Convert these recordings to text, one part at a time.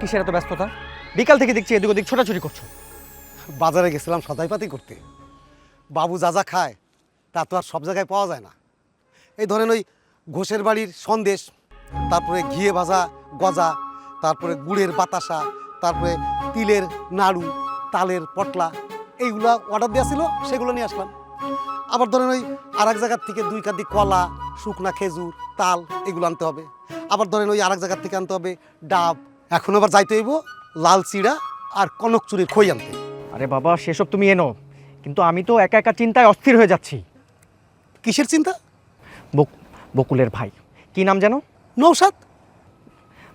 কিসের এত ব্যস্ততা? বিকাল থেকে দেখছি এদিক ওদিক ছোটাছুটি করছ। বাজারে গেছিলাম সদাইপাতি করতে। বাবু যা যা খায়, তা তো আর সব জায়গায় পাওয়া যায় না। এই ধরেন ওই ঘোষের বাড়ির সন্দেশ, তারপরে ঘিয়ে ভাজা গজা, তারপরে গুড়ের বাতাসা, তারপরে তিলের নাড়ু, তালের পটলা, এইগুলো অর্ডার দেওয়া ছিল, সেগুলো নিয়ে আসলাম। আবার ধরেন ওই আর এক জায়গার থেকে দুই কাঁদি কলা, শুকনা খেজুর, তাল, এগুলো আনতে হবে। আবার ধরেন ওই আর এক জায়গার থেকে আনতে হবে ডাব এখন আবার যাইতে হইব লাল চিড়া আর কনক চুরির খই আনতে। আরে বাবা সেসব তুমি এনো। কিন্তু আমি তো একা একা চিন্তায় অস্থির হয়ে যাচ্ছি। কিসের চিন্তা? বক- বকুলের ভাই। কি নাম যেন? নৌসাদ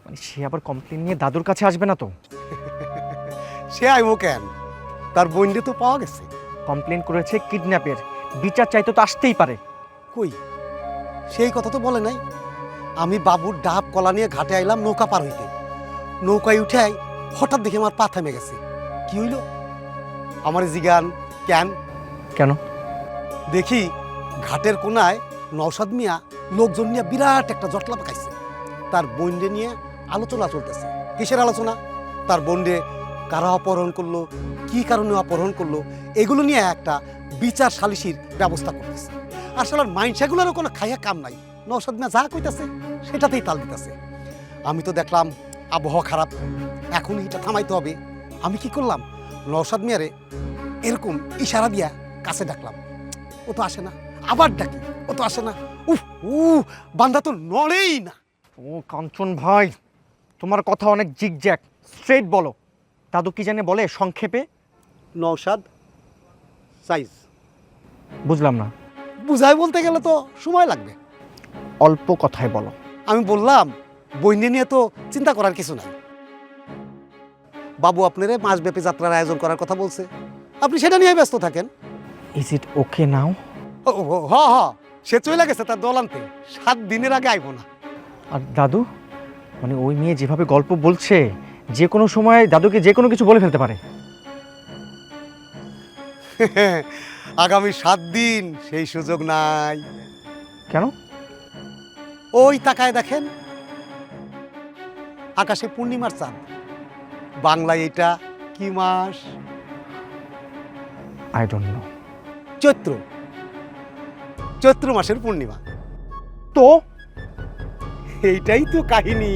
মানে সে আবার কমপ্লেন নিয়ে দাদুর কাছে আসবে না তো? সে আইব কেন? তার বইন্ডে তো পাওয়া গেছে। কমপ্লেন করেছে কিডন্যাপের বিচার চাইতে তো আসতেই পারে। কই? সেই কথা তো বলে নাই। আমি বাবুর ডাব কলা নিয়ে ঘাটে আইলাম নৌকা পার হইতে। নৌকায় উঠে হঠাৎ দেখে আমার পা থেমে গেছে। কি হইল? আমার জিগান কেন কেন? দেখি ঘাটের কোনায় নওশাদ মিয়া লোকজন নিয়ে বিরাট একটা জটলা পাকাইছে। তার বন্ডে নিয়ে আলোচনা চলতেছে। কিসের আলোচনা? তার বন্ডে কারা অপহরণ করল? কি কারণে অপহরণ করল? এগুলো নিয়ে একটা বিচার সালিসির ব্যবস্থা করতেছে। আসলে মাইনসাগুলোরও কোনো খাইয়া কাম নাই। নওশাদ মিয়া যা কইতাছে সেটাতেই তাল দিতেছে। আমি তো দেখলাম আবহাওয়া খারাপ। এখন এটা থামাইতে হবে। আমি কি করলাম? নওশাদ মিয়ারে এরকম ইশারা দিয়া কাছে ডাকলাম। ও তো আসে না। আবার ডাকি। ও তো আসে না। উফ উ বান্দা তো নড়েই না। ও কাঞ্চন ভাই তোমার কথা অনেক জিগজ্যাক স্ট্রেট বলো। দাদু কি জানে বলে সংক্ষেপে? নৌসাদ সাইজ। বুঝলাম না। বুঝাই বলতে গেলে তো সময় লাগবে। অল্প কথায় বলো। আমি বললাম বইনে নিয়ে তো চিন্তা করার কিছু নাই। বাবু আপনারে মাসব্যাপী যাত্রার আয়োজন করার কথা বলছে। আপনি সেটা নিয়ে ব্যস্ত থাকেন। ইজ ইট ওকে নাও হ হ সে চলে গেছে তার দল আনতে। সাত দিনের আগে আইব না। আর দাদু মানে ওই মেয়ে যেভাবে গল্প বলছে যে কোনো সময় দাদুকে যে কোনো কিছু বলে ফেলতে পারে। আগামী সাত দিন সেই সুযোগ নাই। কেন? ওই তাকায় দেখেন আকাশে পূর্ণিমার চাঁদ বাংলায় এটা কি মাস I don't know Chaitra Chaitra মাসের পূর্ণিমা তো এইটাই তো কাহিনী